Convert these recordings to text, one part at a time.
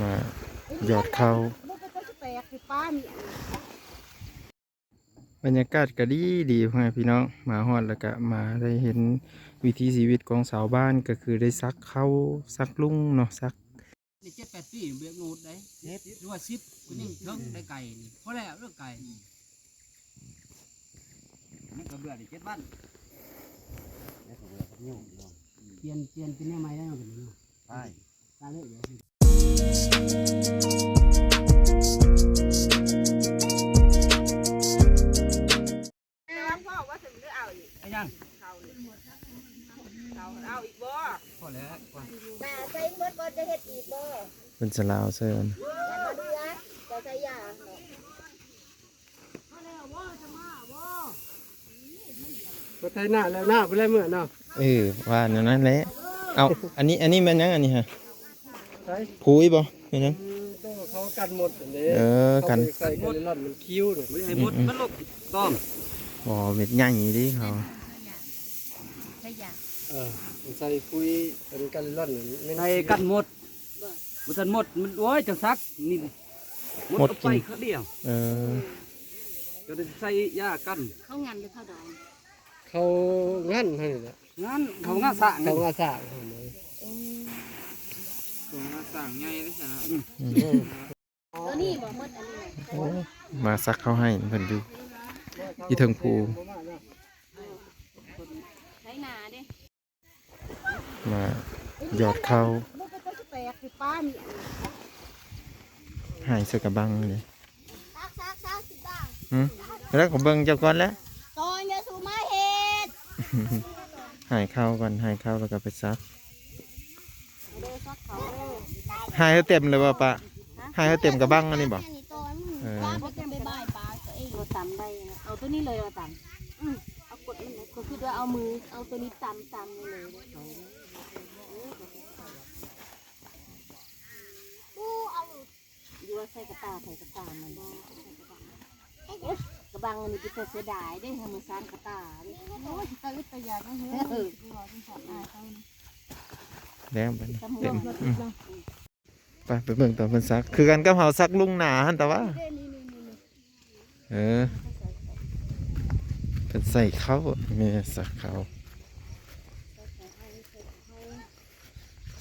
มาหยอดเข้าบรรยากาศก็ดีดีพ่อแม่พี่น้องมาฮอดแล้วก็มาได้เห็นวิถีชีวิตของสาวบ้านก็คือได้ซักเข้าซักลุงเนาะซักนี่เจ็ดแปดปีเบียกนูดได้เฮ็ดหรือว่าสิบกูยิ่งเทิงได้ไก่เพราะแล้วเรื่องไก่มันก็เบื่อดิเจ็ดบ้านเปลี่ยนเปลี่ยนเป็นแนวใหม่ได้หรือเปล่าใช่ได้เลยเดี๋ยวแล้วพ่อว่าถึงได้เอาอีก ยังเขานี่เขาเอาอีกบ่พอแล้วก่อนแต่ใช้เมื่อก่อนจะเฮ็ดอีกบ่เป็นสลาวเซินแต่มาเดือจะใช้ยาเนาะก็ไทยหน้าแล้วหน้าไปเลยเมื่อเนาะเออว่าอย่างนั้นแหละเอาอันนี้อันนี้มันยังอันนี้ฮะ ใช่พุยบ่เป็นยังต้องเขากันหมดอันนี้เออกันเขาไปใส่กันร่อนมันคิ้วเนี่ยไม่ให้หมดมันลบต้อมบ่เม็ดใหญ่ดิเขาใช้ยาเออมันใส่คุยเป็นกันร่อนไม่ใส่กันหมดบุทันหมดมันโอ้ยจะซักนี่หมดเอาไปเขาเดียวเออจะได้ใส่ยากันเข้างันหรือเข้าดองเขางั้นให้นะงั้นเขาง่าสร้างเขาไงอาสาให้นะเขาง่าสร้างไงได้ใช่ไหมตัวนี้บ่หมดอันนี้โอ้มาซักเข้าให้เพิ่นอยู่อยู่เทิงภูใช้นาเด้มาหยอดเข้าลูกก็จะแตกสิป้านี่ให้เสกกระบังเลยซักซักซักสิบ้างหืมแล้วก็เบิ่งเจ้าก่อนแล้วตอนจะสูมาเฮ็ดใหายเข้าก่อนใหายเข้าแล้วก็ไปซักเด้อ ซักเขาเด้อใหายให้เต็มเลยว่าปะใหายให้เต็มกระบังอันนี้บ่อันนี้ตอนเออปลาบ่ต้องไปบ่ายปลาตัวเองเราตำได้นะเอาตัวนี้เลยเราตำอืมเอากดมันเลยก็คือว่าเอามือเอาตัวนี้ตำตำนี่เลยเขาอยู่ว่าใส่กระตาใส่กระตามันบ่กระบังอันนี้เป็นเสียดายได้ทำมือซ้ำกระตาดิโอ้ยตะอึดตะยาจังเฮ้ย แล้วบัดนี้จำเต็มหัวอืมไปไปเบิ่งตอนเพิ่นซัก คือกันกับเฮาซักลุงหนาหั่นแต่ว่าเด้นี่นี่นี่นี่เออเป็นใส่เข้าแม่สักเข้า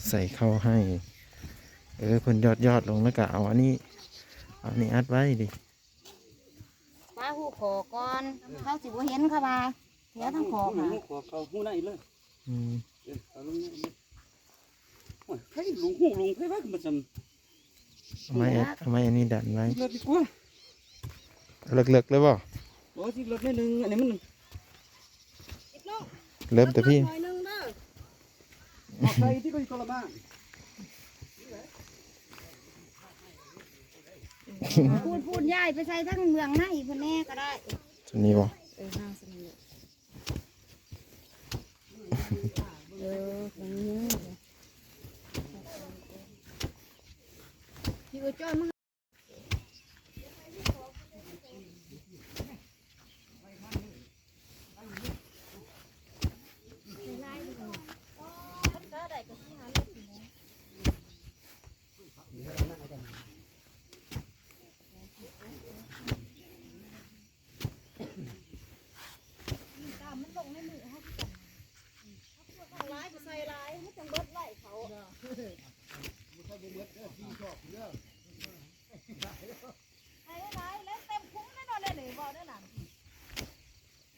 ใส่เข้าให้ เออเพิ่นยอดยอดลงแล้วก็เอาอันนี้ เอาอันนี้อัดไว้ดิมาหูขอก่อนเขาสิบ่เห็นค่ะว่าเสียทั้งขอค่ะ ขอเขาหู้ได้เลยอืม เออเอาลงนี่เลย โอ้ยเฮ้ยลุงหูลุงเฮ้ยว่ามันจะเอาไม้เอาไม้อันนี้ดันไว้เลิกดีกว่าเลิกๆเลยบ่โอ้ยที่รถนิดนึงอันนี้มันเริ่มแต่พี่หน่อยนึงเด้อออกไปที่ก็อยู่คนละบ้านพูดพูดย้ายไปใส่ทั้งเมืองในเพิ่นแน่ก็ได้ตัวนี้บ่เออน่าสนุกเออมันเยอะเลยพี่ก็จ้อยมา ร้ายก็ใส่ร้ายไม่จังเบิดไว้เขา ใส่ร้ายแล้วเต็มคุ้มแน่นอนเลยนี่บ่ได้หนัง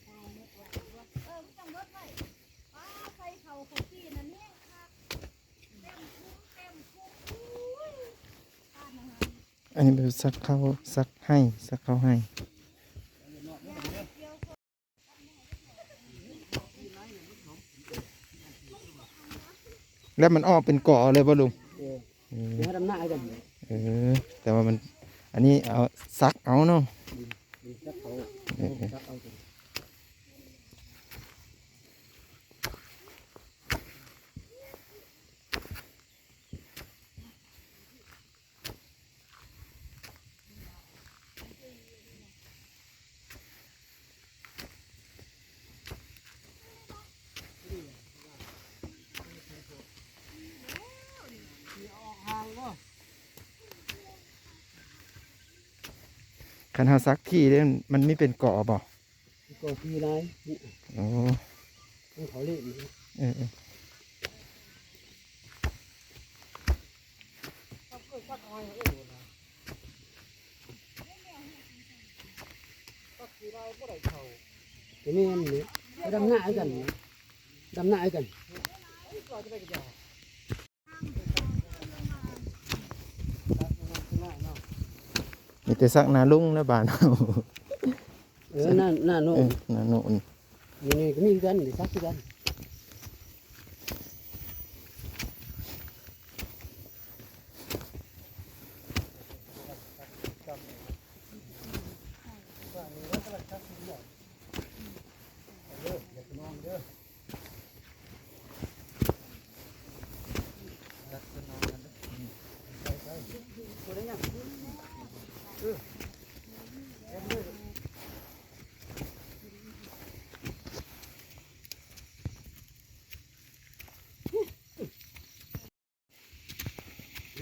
เออไม่จังเบิดไว้ป้าใส่เข่าเขาขี้นั่นนี่ค่ะเต็มคุ้มเต็มคุ้มอุ้ยป้านะฮะอันนี้เป็นซักเข้าซักให้ซักเข้าให้ แล้วมันออกเป็นกาะเลยป่ะลุง เออเดี๋ยวให้ดำหน้ากันเออ แต่ว่ามัน อันนี้เอาซักเอาเนาะจับเขาเออจับเอา คันเฮาซักที่เด้มันไม่เป็นเกาะบ่ก็พี่ไรโอ้มันเขาเล่นเออเออตัวนี้มันนี่ไปดำหน้าให้กันดำหน้าให้กัน มีแต่ซักหนาลุงแล้วบานเอาเออหน้าหน้าโน่เออหนาโน่นนี่นี่ก็มีกันเดี๋ยวซักกัน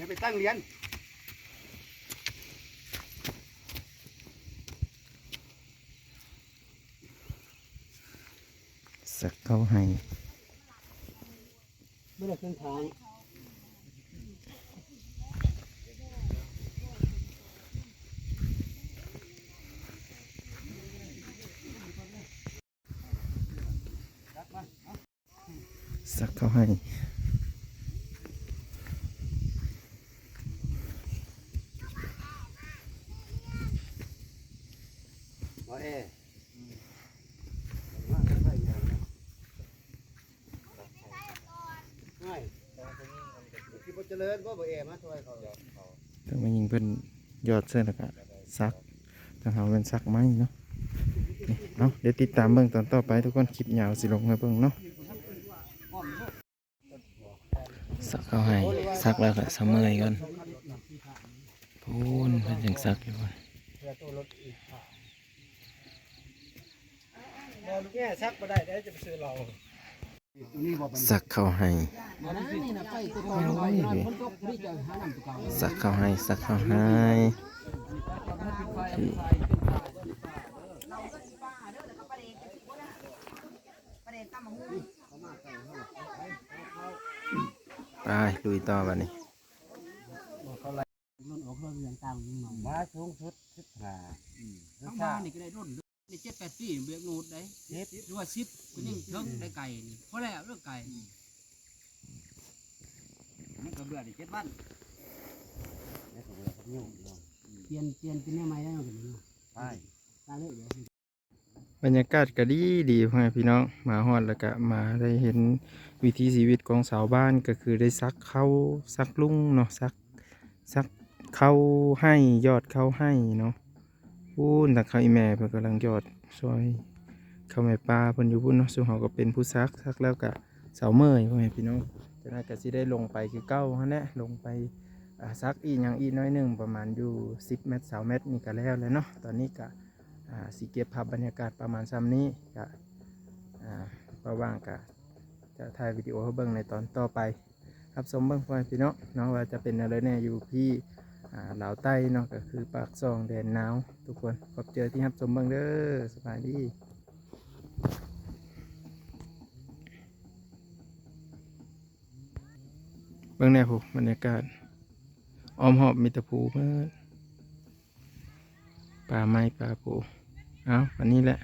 ไปตั้งเรียนสักเข้าให้ไม่ได้เครื่องทางสักเข้าให้ บ่แอง่ายที่บ่เจริญบ่บ่แอมาช่วยเขาต้องมายิงเพิ่นยอดเสื้อแล้วก็ซักต้องเอาเป็นซักไม้เนาะนี่เอาเดี๋ยวติดตามเบิ่งตอนต่อไปทุกคนคลิปยาวสิลงให้เบิ่งเนาะสักเข้าให้ซักแล้วก็สำเมยก่อนพูนเพิ่นยังซักอยู่บ่บอ ลแง่ซักมาได้ได้จะไปซื้อเราสักเข้าให้บ่นะนี่นะไปตัวก่อนไว้นอนฝนตกรีบจะหาน้ำตัวเก่าสักเข้าให้สักเข้าให้ไปลุยต่อบัดนี้มาสูงสุด15ทั้งบ้านนี่ก็ได้รุ่น นี่7 8ปีเบียกนูดได้7หรือว่า10ก็ยังเทิงได้ไก่นี่พอแล้วเรื่องไก่มันก็เบื่อนี่7บ้านเปลี่ยนเปลี่ยนเป็นแม่ไม้ได้หรือใช่ตาเล่เดี๋ยวบรรยากาศก็ดีดีพ่อแม่พี่น้องมาฮอดแล้วก็มาได้เห็นวิถีชีวิตของสาวบ้านก็คือได้ซักเข้าวซักลุงเนาะซักซักเข้าวให้ยอดเข้าวให้เนาะ พูนต่เขาอีแม่เพิ่นกำลังยอดซอยข้าวแม่ปลาเพิ่นอยู่พุ่นเนาะซึ่งเฮาก็เป็นผู้ซักซักแล้วก็สาเมยพ่อแม่พี่น้องจากนั้นก็สิได้ลงไปคือเก้าหั่นแหละลงไปซักอีกอย่างอีกน้อยหนึ่งประมาณอยู่ 10 เมตร20เมตรนี่ก็แล้วแล้วเนาะตอนนี้ก็สีเก็บภาพบรรยากาศประมาณซ้ำนี้ก็อ่าก็ว่างก็จะถ่ายวิดีโอให้เบิ่งในตอนต่อไป ครับสมเบิ่งพ่อแม่พี่น้องเนาะว่าจะเป็นอะไรแน่อยู่ที่ ลาวใต้เนาะก็คือปากซองแดนหนาวทุกคนพบเจอที่ครับสมเบิ่งเด้อสบายดีเบิ่งแน่ผูบรรยากาศอ้อมหอบมีตะภูเมื่อป่าไม้ป่าปูเอาวันนี้แหละ